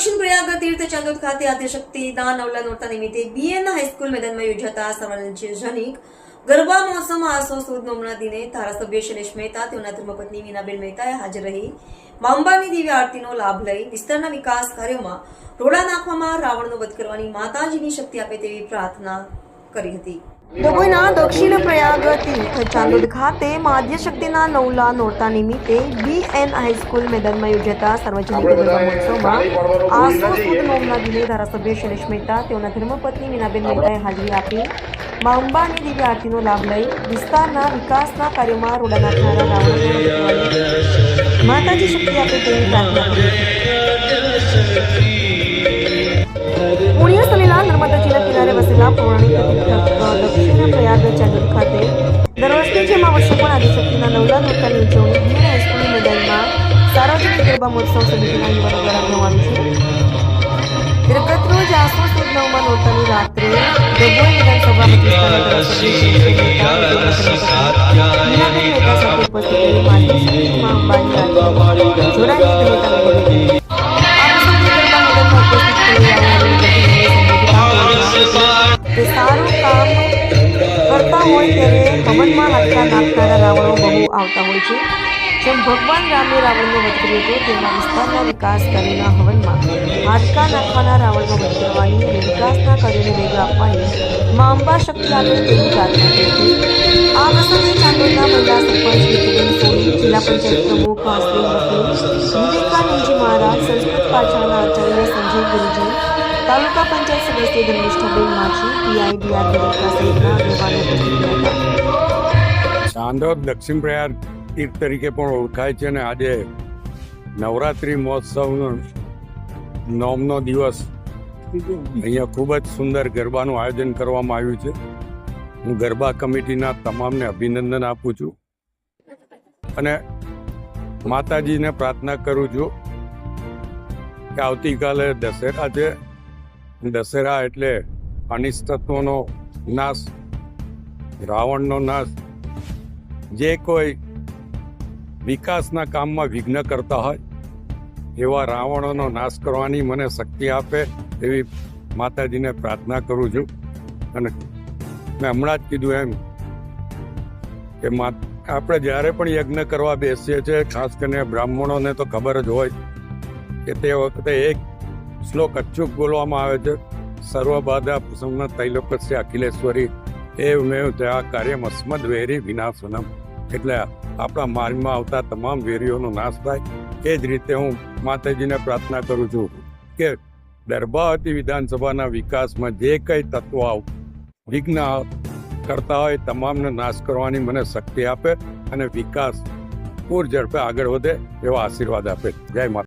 દક્ષિણ પ્રયાગ તીર્થ ચંદોદ ખાતે આદ્યશક્તિના નવલા નોરતા નિમિત્તે બીએન હાઈસ્કૂલ મેદાનમાં યોજાતા સાર્વજનિક ગરબા મહોત્સવમાં આસો સુદ નોમના દિને ધારાસભ્ય શૈલેષ મહેતા તેઓના ધર્મપત્ની મીનાબેન મહેતાએ હાજર રહી. માંબાની દિવ્ય આરતીનો લાભ લઈ વિસ્તારના વિકાસ કાર્યોમાં રોડા નાખવામાં રાવણનો વધ કરવાની માતાજીની શક્તિ આપે તેવી પ્રાર્થના કરી હતી. ડભોઈના દક્ષિણ પ્રયાગ તીર્થ ચાંદોદ ખાતે માધ્ય શક્તિના નવલા નોરતા નિમિત્તે બીએન હાઈસ્કૂલ મેદાનમાં યોજાતા સાર્વજનિક ગરબા મહોત્સવમાં આસો સુદ નોમના દિને ધારાસભ્ય શૈલેષ મહેતા તેઓના ધર્મપત્ની મીનાબેન મહેતાએ હાજરી આપી. મા અંબાની દિવ્ય આરતીનો લાભ લઈ વિસ્તારના વિકાસના કાર્યોમાં રોડા નાખનારા માતાજી શક્તિ આપે તેવી પ્રાર્થના કરી. પુણ્ય જિલ્લા કિનારે વસેલા પૌરાણિક નોરતાની ઉજવણી બીએન હાઈસ્કૂલ મેદાનમાં સાર્વજનિક ગરબા મહોત્સવ સમિતિના યુવાનો દ્વારા કરવામાં આવી છે ગતરોજ આસો સુદ નવમાં નોરતાની રાત્રે ડભોઈ વિધાનસભા મત વિસ્તારના ધારાસભ્ય કરતા હોય ત્યારે હવનમાં હાડકા નાખનારા રાવણો બહુ આવતા હોય છે. જેમ ભગવાન રામે રાવણનો વધ કર્યો હતો, તેમાં વિસ્તારના વિકાસ કાર્યોના હવનમાં હાડકા નાખવાના રાવણનો વધ કરવાની અને વિકાસના કરીને વેગ આપવાની મા અંબા શક્તિ આવે તેવી પ્રાર્થના હતી. આ પ્રસંગે ચાંદોદના મહિલા સરપંચ જિલ્લા પંચાયત પ્રમુખ હાસ્તી વકીલ વિવેકાનંદજી મહારાજ, સંસ્કૃત પાછળના આચાર્ય સંજય ગુરુજી તાલુકા પંચાયત સદસ્ય ધર્મિષ્ઠાબેન માછી પીઆઈ ડીઆર સહિતના આગેવાનો ઉપસ્થિત દક્ષિણ પ્રયાગ તીર્થ તરીકે પણ ઓળખાય છે અને આજે નવરાત્રિ મહોત્સવનો નોમનો દિવસ અહીંયા ખૂબ જ સુંદર ગરબાનું આયોજન કરવામાં આવ્યું છે. હું ગરબા કમિટીના તમામને અભિનંદન આપું છું. અને માતાજીને પ્રાર્થના કરું છું કે આવતીકાલે દશેરા છે દશેરા એટલે અનિષ્ટ તત્વોનો નાશ, રાવણનો નાશ. જે કોઈ વિકાસના કામમાં વિઘ્ન કરતા હોય, એવા રાવણોનો નાશ કરવાની મને શક્તિ આપે એવી માતાજીને પ્રાર્થના કરું છું. અને મેં હમણાં જ કીધું એમ કે આપણે જ્યારે પણ યજ્ઞ કરવા બેસીએ છીએ, ખાસ કરીને બ્રાહ્મણોને તો ખબર જ હોય કે તે વખતે એક શ્લોક અચૂક બોલવામાં આવે છે. સર્વ બાધા પ્રસન્ન તૈલોકસ્ય અખિલેશ્વરી એ મેં આ કાર્યમ અસ્મદ વેરી વિનાશનમ. એટલે આપણા માર્ગમાં આવતા તમામ વેરીઓનો નાશ થાય. એ જ રીતે હું માતાજીને પ્રાર્થના કરું છું કે દરબાવતી વિધાનસભાના વિકાસમાં જે કંઈ તત્વો વિઘ્ન કરતા હોય તમામને નાશ કરવાની મને શક્તિ આપે અને વિકાસ પૂર ઝડપે આગળ વધે એવા આશીર્વાદ આપે. જય માતા